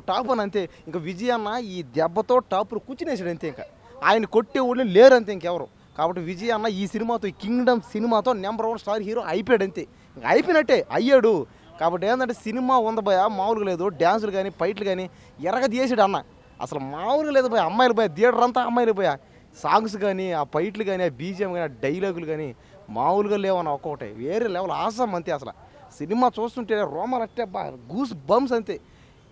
Top top అని అంతే. ఇంకా విజయ్ అన్న ఈ దెబ్బతో టాపులు కూర్చునేసాడు అంతే ఇంకా. ఆయన కొట్టే వాళ్ళు లేరు అంతే ఇంకెవరు కాబట్టి విజయ్ అన్న ఈ సినిమాతో కింగ్డమ్ సినిమాతో నెంబర్ వన్ స్టార్ హీరో అయిపోయాడు అంతే. ఇంకా అయిపోయినట్టే అయ్యాడు. కాబట్టి ఏంటంటే సినిమా ఉంది భయ మామూలుగా లేదు. డ్యాన్సులు కానీ ఫైట్లు కానీ ఎరగ తీసాడు అన్న. అసలు మామూలుగా లేదు భయ అమ్మాయిలు పోయా థియేటర్ అంతా అమ్మాయిలు పోయా సాంగ్స్ కానీ ఆ ఫైట్లు కానీ ఆ బీజిఎం కానీ ఆ డైలాగులు కానీ మామూలుగా లేవన్న ఒక్కొక్కటి. వేరే లెవెల్ ఆసం అంతే అసలు. సినిమా చూస్తుంటే రోమాలు అట్టే బా గూస్ బంప్స్ అంతే.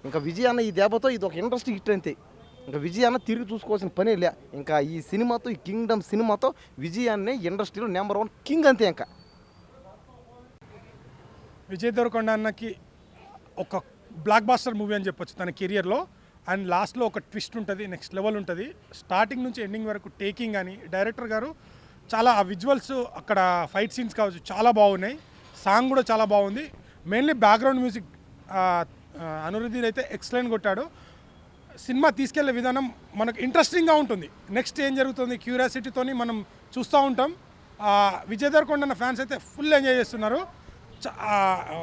ఇంకా విజయ్ అన్న ఈ దెబ్బతో ఇది ఒక ఇంట్రెస్ట్ హిట్ అంతే. ఇంకా విజయ్ అన్న తిరిగి చూసుకోవాల్సిన పనే లే. ఇంకా ఈ సినిమాతో ఈ కింగ్డమ్ సినిమాతో విజయ్ అన్నే ఇండస్ట్రీలో నెంబర్ వన్ కింగ్ అంతే ఇంకా. విజయ్ దేవరకొండ అన్నకి ఒక బ్లాక్ బాస్టర్ మూవీ అని చెప్పొచ్చు తన కెరియర్లో. అండ్ లాస్ట్లో ఒక ట్విస్ట్ ఉంటుంది నెక్స్ట్ లెవెల్ ఉంటుంది. స్టార్టింగ్ నుంచి ఎండింగ్ వరకు టేకింగ్ కానీ డైరెక్టర్ గారు చాలా ఆ విజువల్స్ అక్కడ ఫైట్ సీన్స్ కావచ్చు చాలా బాగున్నాయి. సాంగ్ కూడా చాలా బాగుంది. మెయిన్లీ బ్యాక్గ్రౌండ్ మ్యూజిక్ అనురుద్ధి అయితే ఎక్సలెంట్ కొట్టాడు. సినిమా తీసుకెళ్ళే విధానం మనకు ఇంట్రెస్టింగ్గా ఉంటుంది. నెక్స్ట్ ఏం జరుగుతుంది? క్యూరియాసిటీతోని మనం చూస్తూ ఉంటాం. ఆ, విజయ్ దేవరకొండ ఫ్యాన్స్ అయితే ఫుల్ ఎంజాయ్ చేస్తున్నారు.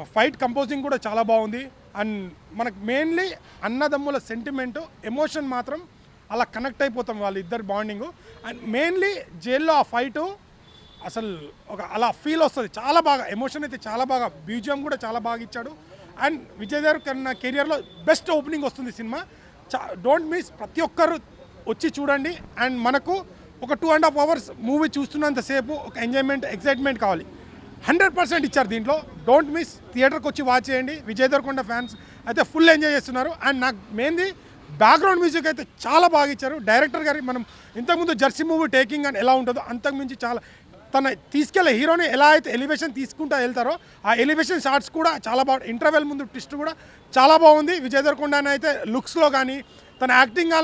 ఫైట్ కంపోజింగ్ కూడా చాలా బాగుంది. అండ్ మనకు మెయిన్లీ అన్నదమ్ముల సెంటిమెంట్ ఎమోషన్ మాత్రం అలా కనెక్ట్ అయిపోతాం వాళ్ళు ఇద్దరు బాండింగ్ అండ్ మెయిన్లీ జైల్లో ఆ ఫైటు అసలు ఒక అలా ఫీల్ వస్తుంది. చాలా బాగా ఎమోషన్ అయితే చాలా బాగా బ్యూజియం కూడా చాలా బాగా ఇచ్చాడు. అండ్ విజయ్ దేవర్ నా కెరియర్లో బెస్ట్ ఓపెనింగ్ వస్తుంది సినిమా. చా డోంట్ మిస్ ప్రతి ఒక్కరు వచ్చి చూడండి. అండ్ మనకు ఒక two and half hours movie చూస్తున్నంతసేపు ఒక ఎంజాయ్మెంట్ ఎక్సైట్మెంట్ కావాలి. హండ్రెడ్ పర్సెంట్ ఇచ్చారు దీంట్లో. డోంట్ మిస్ థియేటర్కి వచ్చి వాచ్ చేయండి. విజయ్ ఫ్యాన్స్ అయితే ఫుల్ ఎంజాయ్ చేస్తున్నారు. అండ్ నాకు మెయిన్ది బ్యాక్గ్రౌండ్ మ్యూజిక్ అయితే చాలా బాగా ఇచ్చారు. డైరెక్టర్ గారి మనం ఇంతకుముందు జెర్సీ మూవీ టేకింగ్ అని ఎలా ఉంటుందో అంతకుమించి చాలా తన తీసుకెళ్ళే హీరోని ఎలా అయితే ఎలివేషన్ తీసుకుంటా వెళ్తారో ఆ ఎలివేషన్ షార్ట్స్ కూడా చాలా బాగుంది ఇంటర్వెల్ ముందు ట్విస్ట్ కూడా చాలా బాగుంది. విజయ్ దేవరకొండ అయితే లుక్స్లో కానీ తన యాక్టింగ్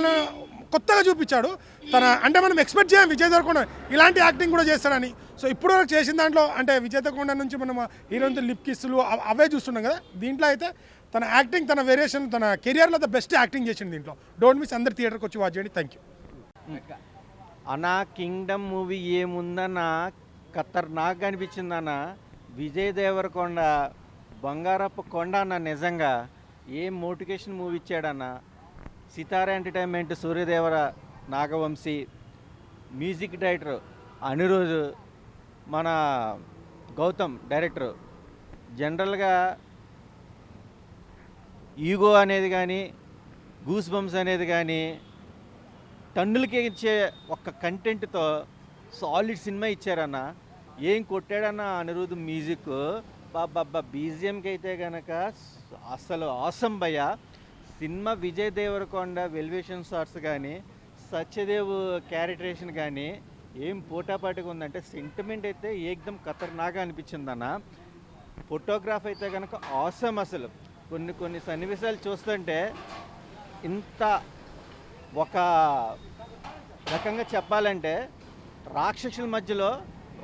కొత్తగా చూపించాడు. తన అంటే మనం ఎక్స్పెక్ట్ చేయం విజయ్ దేవరకొండ ఇలాంటి యాక్టింగ్ కూడా చేస్తాడని. సో ఇప్పుడు వరకు చేసిన దాంట్లో అంటే విజయ్ నుంచి మనం హీరోయిన్ లిప్ కిస్సులు అవే చూస్తున్నాం కదా. దీంట్లో అయితే తన యాక్టింగ్ తన వేరియేషన్ తన కెరియర్లో ద బెస్ట్ యాక్టింగ్ చేసింది దీంట్లో. డోంట్ మిస్ అందరు థియేటర్కి వచ్చి వాచ్ చేయండి. థ్యాంక్ యూ అనా కింగ్డమ్ మూవీ ఏముందన్న ఖతర్నాక్ అనిపించింది అన్న విజయ్ దేవరకొండ బంగారప్ప కొండ అన్న నిజంగా ఏం motivation movie ఇచ్చాడన్న? Sithara entertainment Suryadevara Nagavamsi music director Anirudh మన గౌతమ్ డైరెక్టర్. జనరల్గా ఈగో అనేది కానీ గూస్ బంప్స్ అనేది కానీ టన్నులకి ఇచ్చే ఒక్క కంటెంట్తో సాలిడ్ సినిమా ఇచ్చారన్న. ఏం కొట్టాడన్న అనిరుద్ధ్ మ్యూజిక్? బాబ్బా బీజిఎంకి అయితే కనుక అసలు ఆసం భయ సినిమా విజయ్ దేవరకొండ వెల్వేషన్ షార్ట్స్ కానీ సత్యదేవ్ క్యారెక్టరేషన్ కానీ ఏం పోటాపాటిగా ఉందంటే సెంటిమెంట్ అయితే ఏకదం ఖతర్నాగా అనిపించిందన్న. ఫోటోగ్రాఫ్ అయితే కనుక ఆసం అసలు. కొన్ని కొన్ని సన్నివేశాలు చూస్తుంటే ఇంత ఒక రకంగా చెప్పాలంటే రాక్షసుల మధ్యలో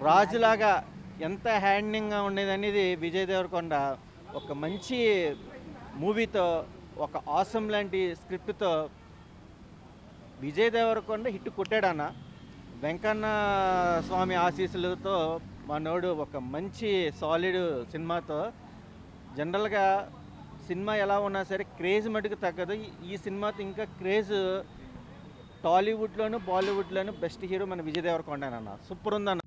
రాజులాగా ఎంత హ్యాండింగ్గా ఉండేది అనేది విజయ్ దేవరకొండ ఒక మంచి మూవీతో ఒక ఆసం లాంటి స్క్రిప్ట్తో విజయ్ దేవరకొండ హిట్ కొట్టాడన్న. వెంకన్న స్వామి ఆశీస్సులతో మనోడు ఒక మంచి సాలిడ్ సినిమాతో జనరల్గా సినిమా ఎలా ఉన్నా సరే క్రేజ్ మటుకు తగ్గదు. ఈ- సినిమా సినిమాతో ఇంకా క్రేజ్ టాలీవుడ్లోను బాలీవుడ్లోను బెస్ట్ హీరో మన విజయ్ దేవరకొండ అన్న సూపర్ ఉందన్న